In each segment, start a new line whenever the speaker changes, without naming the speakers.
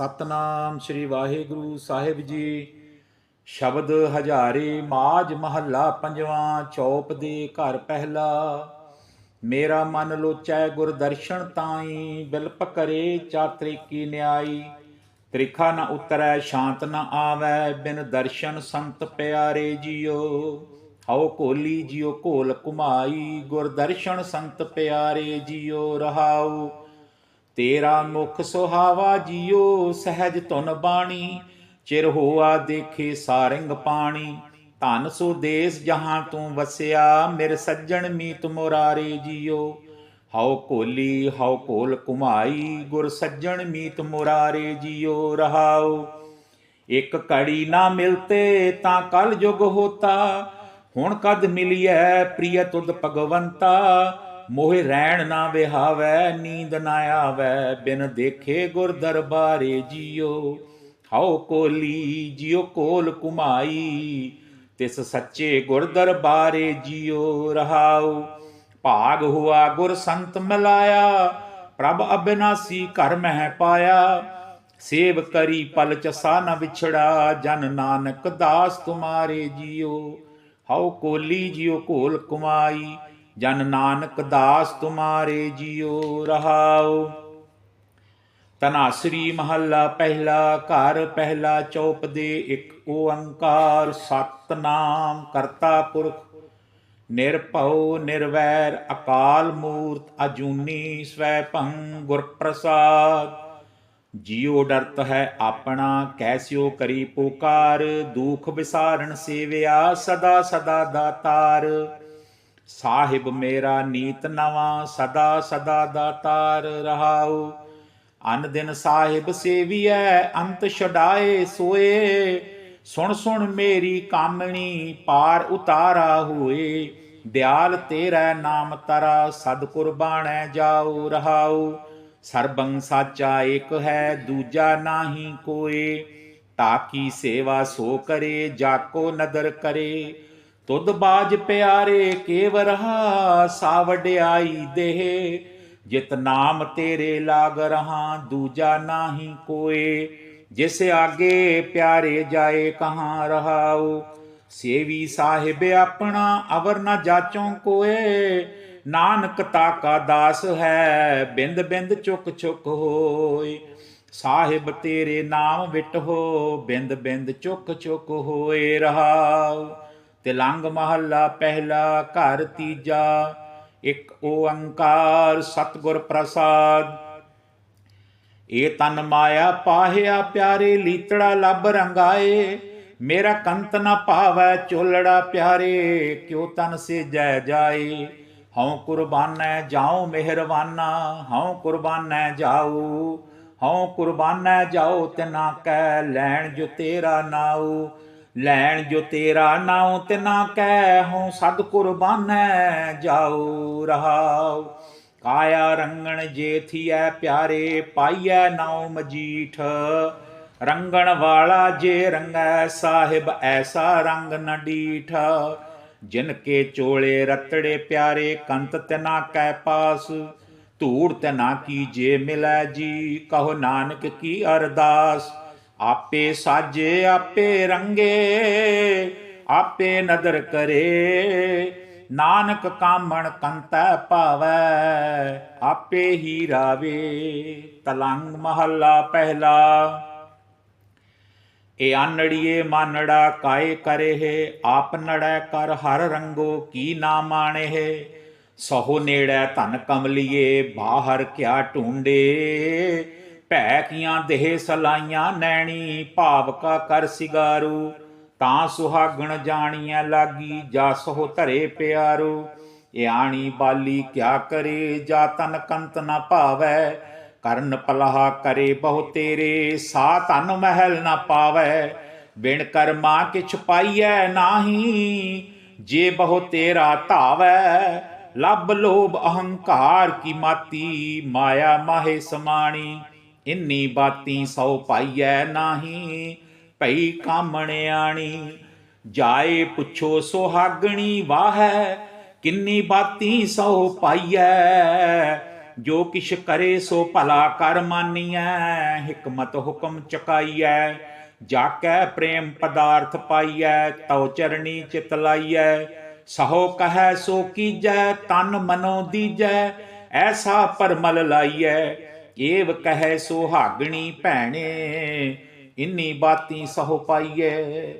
ਸਤਨਾਮ ਸ੍ਰੀ ਵਾਹਿਗੁਰੂ ਸਾਹਿਬ ਜੀ। ਸ਼ਬਦ ਹਜ਼ਾਰੇ ਮਾਜ ਮਹੱਲਾ ਪੰਜਵਾਂ ਚੌਪ ਦੇ ਘਰ ਪਹਿਲਾ। ਮੇਰਾ ਮਨ ਲੋਚੈ ਗੁਰ ਦਰਸ਼ਨ ਤਾਈ, ਬਿਲਪ ਕਰੇ ਚਾਤਰੀ ਨਿਆਈ। ਤ੍ਰਿਖਾ ਨ ਉਤਰੈ, ਸ਼ਾਂਤ ਨ ਆਵੈ, ਬਿਨ ਦਰਸ਼ਨ ਸੰਤ ਪਿਆਰੇ ਜੀਓ। ਹਉ ਕੋਲੀ ਜਿਉ ਕੋਲ ਕੁਮਾਈ ਗੁਰ ਦਰਸ਼ਨ ਸੰਤ ਪਿਆਰੇ ਜੀਓ, ਰਹਾਉ। ਤੇਰਾ ਮੁਖ ਸੁਹਾਵਾ ਜੀਓ, ਸਹਿਜ ਧੁਨ ਬਾਣੀ। ਚਿਰ ਹੋਆ ਦੇਖੇ ਸਾਰੰਗ ਪਾਣੀ। ਧਨ ਸੋ ਦੇਸ ਜਹਾਂ ਤੂੰ ਵਸਿਆ, ਮੇਰੇ ਸੱਜਣ ਮੀਤ ਮੁਰਾਰੇ ਜੀਓ। ਹਉ ਕੋਲੀ, ਹਉ ਕੋਲ ਕੁਮਾਈ ਗੁਰ ਸੱਜਣ ਮੀਤ ਮੁਰਾਰੇ ਜੀਓ, ਰਹਾਉ। ਇੱਕ ਕੜੀ ਨਾ ਮਿਲਤੇ ਤਾਂ ਕਲ ਜੁਗ ਹੋਤਾ। ਹੁਣ ਕਦ ਮਿਲਿਐ ਪ੍ਰਿਯ ਤੁਧ ਭਗਵੰਤਾ। ਮੋਹਿ ਰਹਿਣ ਨਾ ਵਿਹਾਵੈ, ਨੀਂਦ ਨਾ ਆਵੈ, ਬਿਨ ਦੇਖੇ ਗੁਰ ਦਰਬਾਰੇ ਜੀਓ। ਹਉ ਕੋਲੀ, ਜਿਉ ਕੋਲ ਕੁਮਾਈ, ਤਿਸ ਸੱਚੇ ਗੁਰ ਦਰਬਾਰੇ ਜੀਓ, ਰਹਾਉ। ਭਾਗ ਹੁਆ ਗੁਰ ਸੰਤ ਮਿਲਾਇਆ, ਪ੍ਰਭ ਅਬਿਨਾਸੀ ਘਰ ਮਹਿ ਪਾਇਆ। ਸੇਵ ਕਰੀ ਪਲ ਚਸਾ ਨ ਵਿਛੜਾ, ਜਨ ਨਾਨਕ ਦਾਸ ਤੁਮਾਰੇ ਜੀਓ। ਹਉ ਕੋਲੀ, ਜਿਉ ਕੋਲ ਕੁਮਾਈ ਜਨ ਨਾਨਕ ਦਾਸ ਤੁਮਾਰੇ ਜੀਓ ਰਹਾਉ ਤਨਾਸਰੀ ਮਹੱਲਾ ਪਹਿਲਾ ਘਰ ਪਹਿਲਾ ਚੌਪ ਦੇ ਇੱਕ ਓੰਕਾਰ ਸਤਨਾਮ ਕਰਤਾ ਪੁਰਖ, ਨਿਰਭਉ ਨਿਰਵੈਰ ਅਕਾਲ ਮੂਰਤ ਅਜੂਨੀ ਸਵੈ ਭੰ ਗੁਰ ਪ੍ਰਸਾਦ ਜੀਉ ਡਰਤ ਹੈ ਆਪਣਾ ਕੈਸਿਓ ਕਰੀ ਪੁਕਾਰ, ਦੁਖ ਵਿਸਾਰਣ ਸੇਵਿਆ ਸਦਾ ਸਦਾ ਦਾਤਾਰ ਸਾਹਿਬ ਮੇਰਾ ਨੀਤ ਨਵਾਂ, ਸਦਾ ਸਦਾ ਦਾਤਾਰ ਰਹਾਉ। ਅਨ ਦਿਨ ਸਾਹਿਬ ਸੇਵੀਐ, ਅੰਤ ਛਡਾਏ ਸੋਏ। ਸੁਣ ਸੁਣ ਮੇਰੀ ਕਾਮਣੀ ਪਾਰ ਉਤਾਰਾ ਹੋਏ। ਦਿਆਲ ਤੇਰਾ ਨਾਮ ਤਰਾ, ਸਦ ਕੁਰਬਾਨੈ ਜਾਉ ਰਹਾਉ। ਸਰਬੰ ਸਾਚਾ ਏਕ ਹੈ, ਦੂਜਾ ਨਾਹੀ ਕੋਏ। ਤਾਕੀ ਸੇਵਾ ਸੋ ਕਰੇ ਜਾਕੋ ਨਦਰ ਕਰੇ। ਤੁਧ ਬਾਜ ਪਿਆਰੇ ਕੇਵ ਰਹਾ ਸਾ ਦੇਹ। ਜਿਤ ਨਾਮ ਤੇਰੇ ਲਾਗ ਰਹਾ, ਦੂਜਾ ਨਾਹੀ ਕੋਏ। ਜਿਸ ਆਗੇ ਪਿਆਰੇ ਜਾਏ, ਕਹਾਂ ਰਹਾਉ। ਸੇਵੀ ਸਾਹਿਬ ਆਪਣਾ, ਅਵਰ ਨਾ ਜਾਚੋਂ ਕੋਏ। ਨਾਨਕ ਤਾਕਾ ਦਾਸ ਹੈ, ਬਿੰਦ ਬਿੰਦ ਚੁੱਕ ਚੁੱਕ ਹੋਏ। ਸਾਹਿਬ ਤੇਰੇ ਨਾਮ ਵਿਟ ਹੋ, ਬਿੰਦ ਬਿੰਦ ਚੁੱਕ ਚੁੱਕ ਹੋਏ ਰਹਾਉ। ਤਿਲੰਗ ਮਹੱਲਾ ਪਹਿਲਾ ਘਰ ਤੀਜਾ, ਇੱਕ ਓੰਕਾਰ ਸਤਿਗੁਰ ਪ੍ਰਸਾਦ। ਏ ਤਨ ਮਾਇਆ ਪਾਹਿਆ ਪਿਆਰੇ, ਲੀਤੜਾ ਲੱਭ ਰੰਗਾਏ, ਮੇਰਾ ਕੰਤ ਨਾ ਭਾਵੈ ਚੋਲੜਾ ਪਿਆਰੇ, ਕਿਉ ਤਨ ਸੇ ਜੈ ਜਾਏ? ਹਉ ਕੁਰਬਾਨੈ ਜਾਉ ਮਿਹਰਬਾਨਾ, ਹਉ ਕੁਰਬਾਨੈ ਜਾਉ, ਹਉ ਕੁਰਬਾਨੈ ਜਾਉ ਤਿਨਾ ਕੈ, ਲੈਣ ਜੋ ਤੇਰਾ ਨਾਉ। ਲੈਣ ਜੋ ਤੇਰਾ ਨਾਉ ਤਿਨਾ ਕੈ ਹਉ, ਸਦ ਕੁਰਬਾਨੈ ਜਾਉ ਰਹਾਉ। ਕਾਇਆ ਰੰਗਣ ਜੇਥੀਐ ਪਿਆਰੇ, ਪਾਈਐ ਨਾਉ ਮਜੀਠ। ਰੰਗਣ ਵਾਲਾ ਜੇ ਰੰਗੈ, ਸਾਹਿਬ ਐਸਾ ਰੰਗ ਨ ਡੀਠ। ਜਿਨ ਕੇ ਚੋਲੇ ਰਤੜੇ ਪਿਆਰੇ, ਕੰਤ ਤਿਨਾ ਕੈ ਪਾਸ। ਧੂੜ ਤਿਨਾ ਕੀ ਜੇ ਮਿਲੈ ਜੀ, ਕਹੋ ਨਾਨਕ ਕੀ ਅਰਦਾਸ। ਆਪੇ ਸਾਜੇ, ਆਪੇ ਰੰਗੇ, ਆਪੇ ਨਦਰ ਕਰੇ। ਨਾਨਕ ਕਾਮਣ ਕੰਤੈ ਭਾਵੈ, ਆਪੇ ਹੀ ਰਾਵੇ। ਤਲੰਗ ਮਹੱਲਾ ਪਹਿਲਾ। ਏ ਆਨੜੀਏ ਮਾਨੜਾ ਕਾਏ ਕਰੇ ਹੈ ਆਪ ਨੜੈ ਕਰ ਹਰ ਰੰਗੋ ਕੀ ਨਾ ਮਾਣੇ ਹੈ ਸਹੋ ਨੇੜੈ ਧਨ ਕਮਲੀਏ, ਬਾਹਰ ਕਿਆ ਢੂੰਡੇ। ਭੈ ਕੀਆਂ ਦੇਹ ਸਲਾਈਆਂ, ਨੈਣੀ ਭਾਵਕਾ ਕਰ ਸਿਗਾਰੂ। ਤਾਂ ਸੁਹਾਗਣ ਜਾਣੀਐ ਲਾਗੀ, ਜਾ ਸੋ ਧਰੇ ਪਿਆਰੂ। ਇਆਣੀ ਬਾਲੀ ਕਿਆ ਕਰੇ, ਜਾ ਤਨ ਕੰਤ ਨਾ ਭਾਵੈ। ਕਰਨ ਪਲਹਾ ਕਰੇ ਬਹੁ ਤੇਰੇ, ਸਾ ਤਨ ਮਹਿਲ ਨਾ ਪਾਵੈ। ਬਿਨ ਕਰਮਾ ਕਿਛ ਪਾਈਐ ਨਾਹੀ, ਜੇ ਬਹੁ ਤੇਰਾ ਧਾਵੈ। ਲੱਭ ਲੋਭ ਅਹੰਕਾਰ ਕੀ ਮਾਤੀ, ਮਾਇਆ ਮਾਹੇ ਸਮਾਣੀ। ਇੰਨੀ ਬਾਤੀ ਸੌ ਪਾਈਐ ਨਾਹੀ, ਭਈ ਕਾਮਣਿਆਣੀ ਜਾਏ ਪੁੱਛੋ ਸੁਹਾਗਣੀ ਵਾਹੈ, ਕਿੰਨੀ ਬਾਤੀ ਸੌ ਪਾਈਐ। ਜੋ ਕਿਛ ਕਰੇ ਸੋ ਭਲਾ ਕਰ ਮਾਨੀਐ, ਹਕਮਤ ਹੁਕਮ ਚਕਾਈਐ। ਜਾਕੈ ਪ੍ਰੇਮ ਪਦਾਰਥ ਪਾਈਐ, ਤਉ ਚਰਣੀ ਚਿਤ ਲਾਈਐ। ਸਹੋ ਕਹੈ ਸੋ ਕੀਜੈ, ਤਨ ਮਨੋ ਦੀਜੈ, ਐਸਾ ਪਰਮਲ ਲਾਈਐ। ਏਵ ਕਹੈ ਸੁਹਾਗਣੀ ਭੈਣੇ, ਇੰਨੀ ਬਾਤੀ ਸਹੋ ਪਾਈਐ।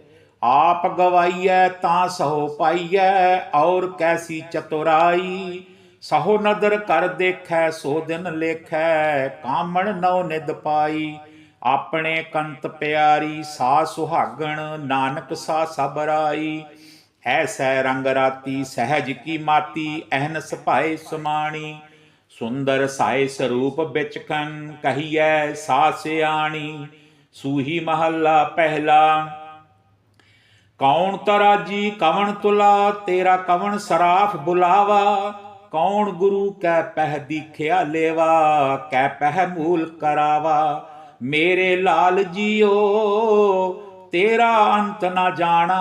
ਆਪ ਗਵਾਈਐ ਤਾਂ ਸਹੋ ਪਾਈਐ, ਔਰ ਕੈਸੀ ਚਤੁਰਾਈ। ਸਹੋ ਨਦਰ ਕਰ ਦੇਖੈ, ਸੋ ਦਿਨ ਲੇਖੈ, ਕਾਮਣ ਨਉ ਨਿਦ ਪਾਈ। ਆਪਣੇ ਕੰਤ ਪਿਆਰੀ, ਸਾ ਸੁਹਾਗਣ, ਨਾਨਕ ਸਾ ਸਬਰਾਈ ਐਸੈ ਰੰਗ ਰਾਤੀ ਸਹਿਜ ਕੀ ਮਾਤੀ, ਅਹਨਸ ਭਾਏ ਸੁਮਾਣੀ। ਸੁੰਦਰ ਸਾਏ ਸਰੂਪ ਬਿਚਕਨ ਕਹੀਐ ਸਾ ਸਿਆਣੀ ਸੂਹੀ ਮਹੱਲਾ ਪਹਿਲਾ। ਕੌਣ ਤਰਾਜੀ ਕਵਣ ਤੁਲਾ, ਤੇਰਾ ਕਵਣ ਸਰਾਫ ਬੁਲਾਵਾ। ਕੌਣ ਗੁਰੂ ਕੈ ਪਹਿ ਦੀਖਿਆ ਲੇਵਾ, ਕੈ ਪਹਿ ਮੂਲ ਕਰਾਵਾ। ਮੇਰੇ ਲਾਲ ਜੀਓ, ਤੇਰਾ ਅੰਤ ਨਾ ਜਾਣਾ।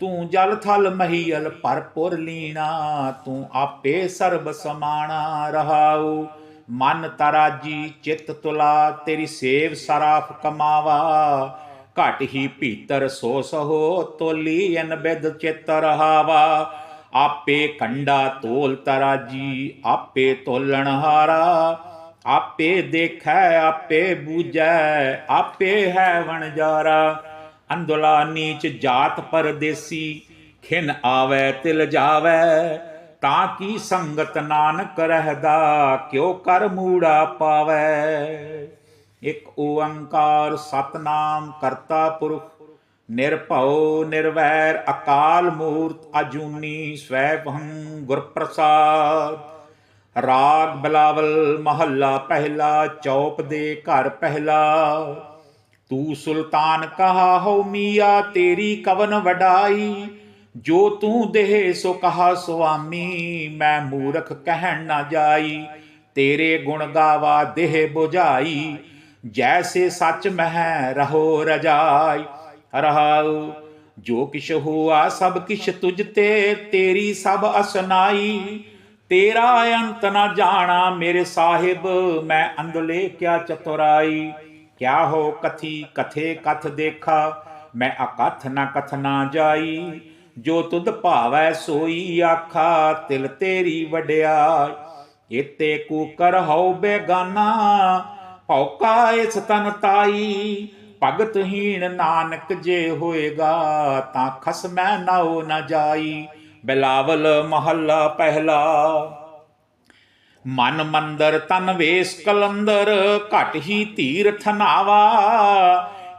ਤੂੰ ਜਲ ਥਲ ਮਹੀਲ ਭਰਪੁਰ ਲੀਣਾ, ਤੂੰ ਆਪੇ ਸਰਬ ਸਮਾਣਾ ਰਹਾਉ। ਮਨ ਤਰਾਜੀ ਚਿਤ ਤੁਲਾ, ਤੇਰੀ ਸੇਵ ਸਰਾਫ ਕਮਾਵਾ। ਘਟ ਹੀ ਭੀਤਰ ਸੋ ਸਹੋ, ਤੋਲੀ ਅਨ ਬਿਦ ਚਿਤ ਰਹਾਵਾ। ਆਪੇ ਕੰਡਾ ਤੋਲ ਤਰਾਜੀ ਆਪੇ ਤੋਲਣ ਹਾਰਾ। ਆਪੇ ਦੇਖੈ, ਆਪੇ ਬੂਝੈ, ਆਪੇ ਹੈ ਵਣਜਾਰਾ। ਅੰਦੁਲਾ ਨੀਚ ਜਾਤ ਪਰਦੇਸੀ, ਖਿਨ ਆਵੈ, ਤਿਲ ਜਾਵੈ। ਤਾਂ ਕੀ ਸੰਗਤ ਨਾਨਕ ਰਹਿਦਾ, ਕਿਉ ਕਰ ਮੂੜਾ ਪਾਵੈ? ਇਕ ਓੰਕਾਰ ਸਤਨਾਮ ਕਰਤਾ ਪੁਰਖ, ਨਿਰਭਉ, ਨਿਰਵੈਰ, ਅਕਾਲ ਮੂਰਤ ਅਜੂਨੀ, ਸਵੈਭੰ ਗੁਰ ਪ੍ਰਸਾਦ ਰਾਗ ਬਲਾਵਲ ਮਹੱਲਾ ਪਹਿਲਾ, ਚੌਪ ਦੇ ਘਰ ਪਹਿਲਾ। ਤੂੰ ਸੁਲਤਾਨ ਕਹਾ ਹੋ ਮੀਆ, ਤੇਰੀ ਕਵਨ ਵਡਾਈ। ਜੋ ਤੂੰ ਦੇਹ ਸੋ ਕਹਾ ਸੁਆਮੀ, ਮੈਂ ਮੂਰਖ ਕਹਿਣ ਨਾ ਜਾਈ। ਤੇਰੇ ਗੁਣ ਗਾਵਾ ਦੇਹ 부ਝਾਈ ਜੈਸੇ ਸੱਚ ਮਹਿ ਰਹੋ ਰਜਾਈ। ਰਹਾਉ, ਜੋ ਕਿਛ ਹੁਆ ਸਭ ਕਿਛ ਤੁਝ ਤੇ, ਤੇਰੀ ਸਭ ਅਸਨਾਈ। ਤੇਰਾ ਅੰਤ ਨਾ ਜਾਣਾ ਮੇਰੇ ਸਾਹਿਬ, ਮੈਂ ਅੰਦਲੇ ਕਿਆ ਚਤੁਰਾਈ। ਕਿਆ ਹੋ ਕਥੀ, ਕਥੇ ਕਥ ਦੇਖਾ? ਮੈਂ ਅਕਥ ਨਾ ਕਥ ਨਾ ਜਾਈ, ਜੋ ਤੁਧ ਭਾਵੈ ਸੋਈ ਆਖਾ, ਤਿਲ ਤੇਰੀ ਵਡਿਆਈ। ਇਤੇ ਕੂਕਰ ਹਉ ਬੇਗਾਨਾ, ਭੌਕਾ ਇਸ ਤਨ ਤਾਈ। ਭਗਤ ਹੀਣ ਨਾਨਕ ਜੇ ਹੋਏਗਾ, ਤਾਂ ਖਸਮੈ ਨਾਉ ਨਾ ਜਾਈ। ਬਿਲਾਵਲ ਮਹੱਲਾ ਪਹਿਲਾ ਮਨ ਮੰਦਰ ਤਨ ਵੇਸ ਕਲੰਦਰ, ਘਟ ਹੀ ਧੀਰਥ ਥਨਾਵਾ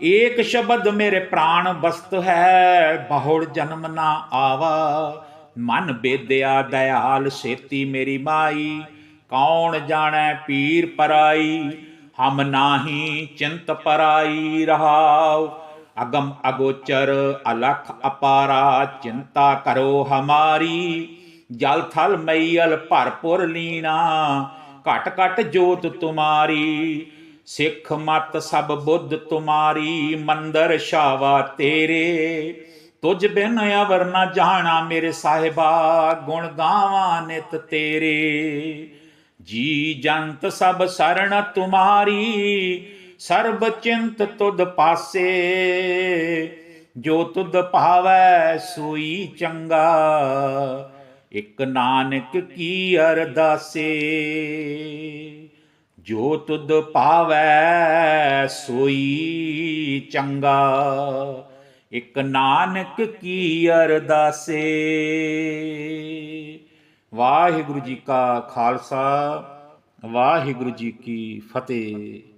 ਏਕ ਸ਼ਬਦ ਮੇਰੇ ਪ੍ਰਾਣ ਬਸਤ ਹੈ, ਬਹੁੜ ਜਨਮ ਨਾ ਆਵਾ। ਮਨ ਬੇਦਿਆ ਦਇਆਲ ਸੇਤੀ ਮੇਰੀ ਮਾਈ, ਕੌਣ ਜਾਣੈ ਪੀਰ ਪਰਾਈ? ਹਮ ਨਾਹੀ ਚਿੰਤ ਪਰਾਈ ਰਹਾਉ। ਅਗਮ ਅਗੋਚਰ ਅਲਖ ਅਪਾਰਾ, ਚਿੰਤਾ ਕਰੋ ਹਮਾਰੀ। ਜਲ ਥਲ ਮਈਲ ਭਰਪੁਰ ਲੀਣਾ, ਘਟ ਘਟ ਜੋਤ ਤੁਮਾਰੀ, ਸਿੱਖ ਮਤ ਸਭ ਬੁੱਧ ਤੁਮਾਰੀ, ਮੰਦਰ ਸ਼ਾਵਾ ਤੇਰੇ। ਤੁਝ ਬਿਨ ਅਵਰ ਨਾ ਜਾਣਾ ਮੇਰੇ ਸਾਹਿਬਾ, ਗੁਣ ਗਾਵਾਂ ਨਿਤ ਤੇਰੇ। ਜੀ ਜੰਤ ਸਭ ਸਰਣ ਤੁਮਾਰੀ, ਸਰਬ ਚਿੰਤ ਤੁਧ ਪਾਸੇ। ਜੋ ਤੁਧ ਭਾਵੈ ਸੋਈ ਚੰਗਾ ਇਕ ਨਾਨਕ ਕੀ ਅਰਦਾਸੇ? ਜੋ ਤੁਧ ਪਾਵੈ ਸੋਈ ਚੰਗਾ। ਇਕ ਨਾਨਕ ਕੀ ਅਰਦਾਸੇ? ਵਾਹਿਗੁਰੂ ਜੀ ਕਾ ਖਾਲਸਾ, ਵਾਹਿਗੁਰੂ ਜੀ ਕੀ ਫਤਿਹ।